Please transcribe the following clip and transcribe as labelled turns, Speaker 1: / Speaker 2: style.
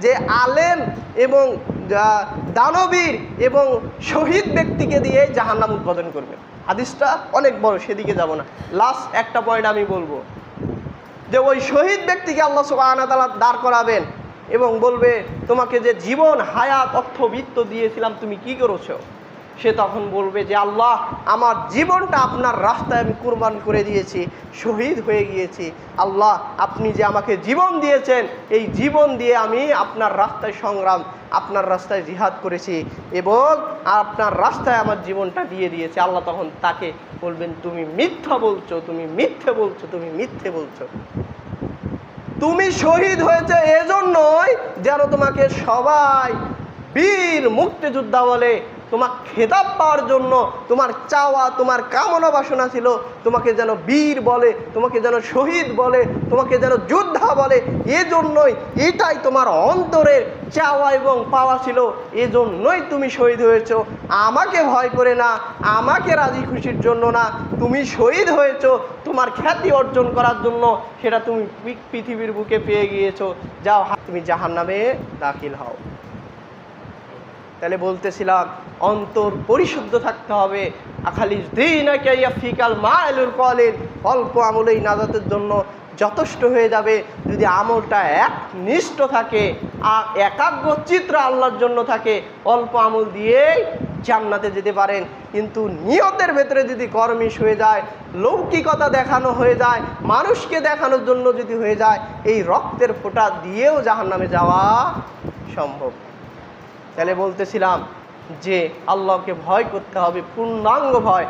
Speaker 1: যে আলেম এবং দানবীর এবং শহীদ ব্যক্তিকে দিয়ে জাহান্নাম উদ্বোধন করবে। হাদিসটা অনেক বড়, সেদিকে যাব না। লাস্ট একটা পয়েন্ট আমি বলব। যে ওই শহীদ ব্যক্তিকে আল্লাহ সুবাহতালা দাঁড় করাবেন এবং বলবে, তোমাকে যে জীবন, হায়াত, অর্থ, বৃত্ত দিয়েছিলাম, তুমি কি করেছ? সে তখন বলবে যে, আল্লাহ, আমার জীবনটা আপনার রাস্তায় আমি কুরবান করে দিয়েছি, শহীদ হয়ে গিয়েছি। আল্লাহ, আপনি যে আমাকে জীবন দিয়েছেন, এই জীবন দিয়ে আমি আপনার রাস্তায় সংগ্রাম, আপনার রাস্তায় জিহাদ করেছি এবং আপনার রাস্তায় আমার জীবনটা দিয়ে দিয়েছে। আল্লাহ তখন তাকে বলবেন, তুমি মিথ্যা বলছো, তুমি মিথ্যে বলছো, তুমি মিথ্যে বলছো। তুমি শহীদ হয়েছে এজন্যই যেন তোমাকে সবাই বীর মুক্তিযোদ্ধা বলে তোমার খেতাব পাওয়ার জন্য তোমার চাওয়া, তোমার কামনা বাসনা ছিল, তোমাকে যেন বীর বলে, তোমাকে যেন শহীদ বলে, তোমাকে যেন যোদ্ধা বলে, এজন্যই এটাই তোমার অন্তরের চাওয়া এবং পাওয়া ছিল, এজন্যই তুমি শহীদ হয়েছ। আমাকে ভয় করে না, আমাকে রাজি খুশির জন্য না, তুমি শহীদ হয়েছ, তোমার খ্যাতি অর্জন করার জন্য সেটা তুমি পৃথিবীর বুকে পেয়ে গিয়েছো। যাও তুমি জাহান নামে দাখিল হও। তাহলে বলতেছিলাম, অন্তর পরিশুদ্ধ থাকতে হবে। আখালি দিনাকাইয়া ফিকাল মাইলুর কলের অল্প আমলেই নাজাতের জন্য যথেষ্ট হয়ে যাবে। যদি আমলটা একনিষ্ঠ থাকে আর একাগ্র চিত্র আল্লাহর জন্য থাকে, অল্প আমল দিয়েই জান্নাতে যেতে পারেন। কিন্তু নিয়তের ভেতরে যদি কর্মিশ হয়ে যায়, লৌকিকতা দেখানো হয়ে যায়, মানুষকে দেখানোর জন্য যদি হয়ে যায়, এই রক্তের ফোঁটা দিয়েও জাহান্নামে যাওয়া সম্ভব। তাহলে বলতেছিলাম যে আল্লাহকে ভয় করতে হবে পূর্ণাঙ্গ ভয়।